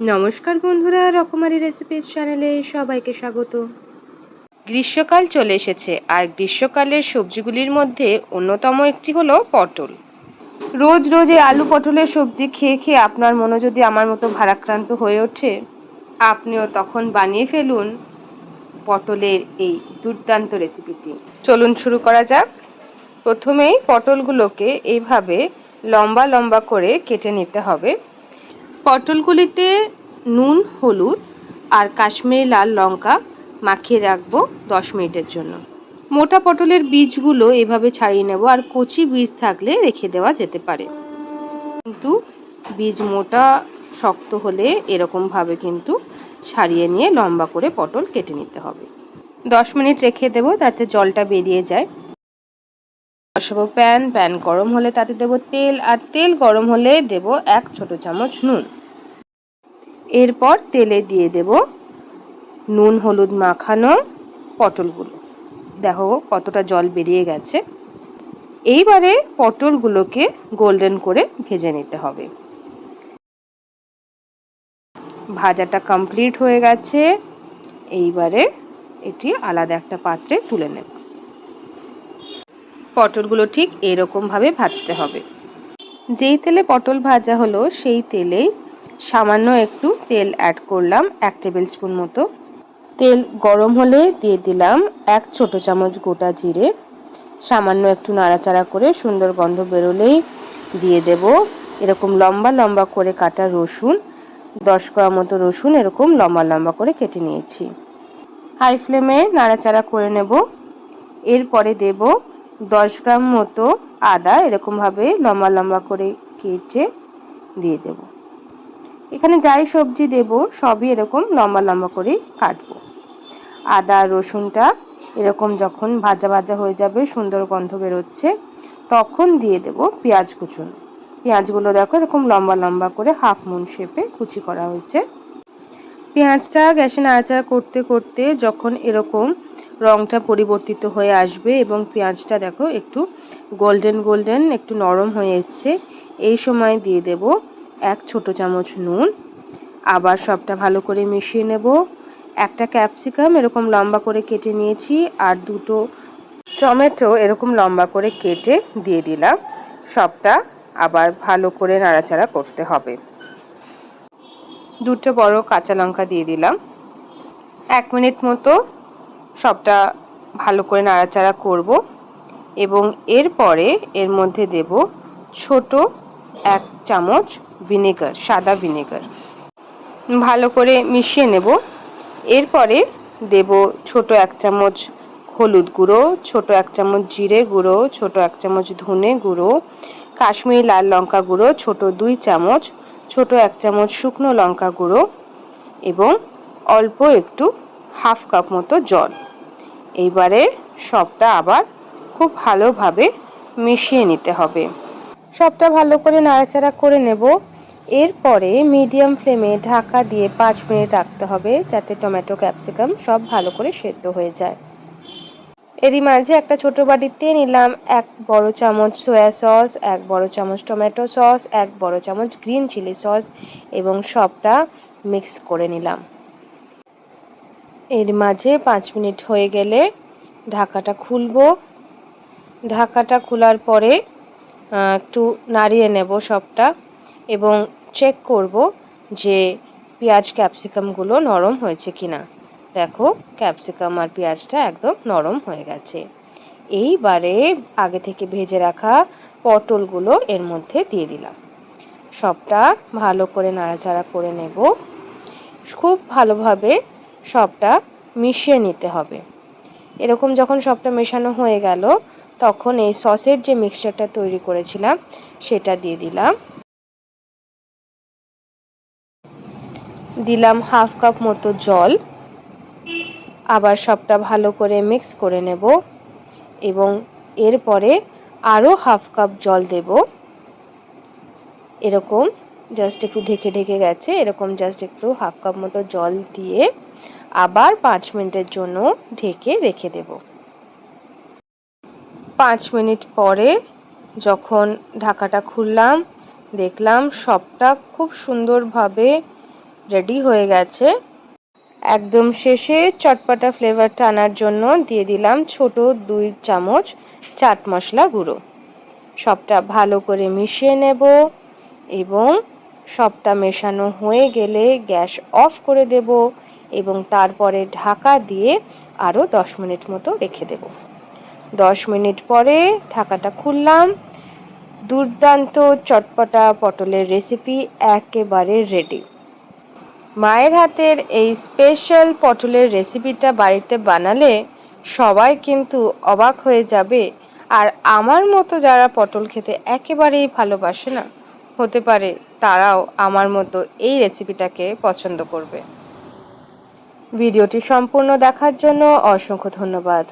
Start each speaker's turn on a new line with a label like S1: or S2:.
S1: নমস্কার বন্ধুরা, রকমারি রেসিপিস চ্যানেলে সবাইকে স্বাগত। গ্রীষ্মকাল চলে এসেছে, আর গ্রীষ্মকালের সবজিগুলির মধ্যে অন্যতম একটি হলো পটল। রোজ রোজ এই আলু পটলের সবজি খেয়ে খেয়ে আপনার মনে যদি আমার মতো ভারাক্রান্ত হয়ে ওঠে, আপনিও তখন বানিয়ে ফেলুন পটলের এই দুর্দান্ত রেসিপিটি চলুন শুরু করা যাক। প্রথমেই পটলগুলোকে এইভাবে লম্বা লম্বা করে কেটে নিতে হবে। পটলগুলিতে নুন, হলুদ আর কাশ্মীরি লাল লঙ্কা মাখিয়ে রাখব দশ মিনিটের জন্য। মোটা পটলের বীজগুলো এভাবে ছাড়িয়ে নেব আর কচি বীজ থাকলে রেখে দেওয়া যেতে পারে। কিন্তু বীজ মোটা, শক্ত হলে এরকমভাবে কিন্তু ছাড়িয়ে নিয়ে লম্বা করে পটল কেটে নিতে হবে। দশ মিনিট রেখে দেবো, তাতে জলটা বেরিয়ে যায়। বসাবো প্যান প্যান গরম হলে তাতে দেব তেল, আর তেল গরম হলে দেব এক ছোট চামচ নুন। এরপর তেলে দিয়ে দেব নুন, হলুদ মাখানো পটলগুলো। দেখো কতটা জল বেরিয়ে গেছে। এইবারে পটলগুলোকে গোল্ডেন করে ভেজে নিতে হবে। ভাজাটা কমপ্লিট হয়ে গেছে। এইবারে এটি আলাদা একটা পাত্রে তুলে নেব। পটলগুলো ঠিক এরকমভাবে ভাজতে হবে। যেই তেলে পটল ভাজা হলো, সেই তেলেই সামান্য একটু তেল অ্যাড করলাম এক টেবিল স্পুন মতো। তেল গরম হলে দিয়ে দিলাম এক ছোট চামচ গোটা জিরে। সামান্য একটু নাড়াচাড়া করে সুন্দর গন্ধ বেরোলেই দিয়ে দেব। এরকম লম্বা লম্বা করে কাটা রসুন, দশ করা মতো রসুন এরকম লম্বা লম্বা করে কেটে নিয়েছি। হাই ফ্লেমে নাড়াচাড়া করে নেব। এরপরে দেব দশ গ্রাম মতো আদা এরকমভাবে লম্বা লম্বা করে কেটে দিয়ে দেব। এখানে যাই সবজি দেব, সবই এরকম লম্বা লম্বা করে কাটবো। আদা, রসুনটা এরকম যখন ভাজা ভাজা হয়ে যাবে, সুন্দর গন্ধ বেরোচ্ছে, তখন দিয়ে দেব পেঁয়াজ কুচুন। পেঁয়াজগুলো দেখো এরকম লম্বা লম্বা করে হাফ মুন শেপে কুচি করা হয়েছে। পেঁয়াজটা গ্যাসে নাড়াচাড়া করতে করতে যখন এরকম রংটা পরিবর্তিত হয়ে আসবে এবং পেঁয়াজটা দেখো একটু গোল্ডেন গোল্ডেন একটু নরম হয়ে এসছে। এই সময় দিয়ে দেব এক ছোট চামচ নুন। আবার সবটা ভালো করে মিশিয়ে নেব। একটা ক্যাপসিকাম এরকম লম্বা করে কেটে নিয়েছি আর দুটো টমেটো এরকম লম্বা করে কেটে দিয়ে দিলাম। সবটা আবার ভালো করে নাড়াচাড়া করতে হবে। দুটো বড় কাঁচা লঙ্কা দিয়ে দিলাম। এক মিনিট মতো সবটা ভালো করে নাড়াচাড়া করব এবং এরপরে এর মধ্যে দেব ছোট এক চামচ ভিনেগার, সাদা ভিনেগার। ভালো করে মিশিয়ে নেব। এরপরে দেব ছোট এক চামচ হলুদ গুঁড়ো, ছোট এক চামচ জিরে গুঁড়ো, ছোট এক চামচ ধনে গুঁড়ো, কাশ্মীরি লাল লঙ্কা গুঁড়ো, ছোট দুই চামচ, ছোট এক চামচ শুকনো লঙ্কা গুঁড়ো এবং অল্প একটু হাফ কাপ মতো জল। এইবারে সবটা আবার খুব ভালোভাবে মিশিয়ে নিতে হবে। সবটা ভালো করে নাড়াচাড়া করে নেব। এরপরে মিডিয়াম ফ্লেমে ঢাকা দিয়ে পাঁচ মিনিট রাখতে হবে যাতে টমেটো, ক্যাপসিকাম সব ভালো করে সেদ্ধ হয়ে যায়। এরই মাঝে একটা ছোট বাটিতে নিলাম এক বড় চামচ সয়া সস এক বড় চামচ টমেটো সস এক বড় চামচ গ্রিন চিলি সস এবং সবটা মিক্স করে নিলাম। এর মাঝে পাঁচ মিনিট হয়ে গেলে ঢাকাটা খুলব। ঢাকাটা খোলার পরে একটু নাড়িয়ে নেব সবটা এবং চেক করব যে পেঁয়াজ ক্যাপসিকামগুলো নরম হয়েছে কি না দেখো ক্যাপসিকাম আর পেঁয়াজটা একদম নরম হয়ে গেছে। এইবারে আগে থেকে ভেজে রাখা পটলগুলো এর মধ্যে দিয়ে দিলাম। সবটা ভালো করে নাড়াচাড়া করে নেব। খুব ভালোভাবে সবটা মিশিয়ে নিতে হবে। এরকম যখন সবটা মেশানো হয়ে গেল, তখন এই সসের যে মিক্সচারটা তৈরি করেছিলাম, সেটা দিয়ে দিলাম। দিলাম হাফ কাপ মতো জল। আবার সবটা ভালো করে মিক্স করে নেব এবং এরপরে আরও হাফ কাপ জল দেব। এরকম জাস্ট একটু ঢেকে ঢেকে গেছে, এরকম জাস্ট একটু হাফ কাপ মতো জল দিয়ে আবার পাঁচ মিনিটের জন্য ঢেকে রেখে দেব। পাঁচ মিনিট পরে যখন ঢাকাটা খুললাম, দেখলাম সবটা খুব সুন্দরভাবে রেডি হয়ে গেছে। একদম শেষে চটপটা ফ্লেভারটা আনার জন্য দিয়ে দিলাম ছোট দুই চামচ চাট মশলা গুঁড়ো। সবটা ভালো করে মিশিয়ে নেব এবং সবটা মেশানো হয়ে গেলে গ্যাস অফ করে দেব এবং তারপরে ঢাকা দিয়ে আরও দশ মিনিট মতো রেখে দেব। দশ মিনিট পরে ঢাকাটা খুললাম। দুর্দান্ত চটপটা পটলের রেসিপি একেবারে রেডি মায়ের হাতের এই স্পেশাল পটলের রেসিপিটা বাড়িতে বানালে সবাই কিন্তু অবাক হয়ে যাবে। আর আমার মতো যারা পটল খেতে একেবারেই ভালোবাসে না, হতে পারে তারাও আমার মতো এই রেসিপিটাকে পছন্দ করবে। ভিডিওটি সম্পূর্ণ দেখার জন্য অসংখ্য ধন্যবাদ।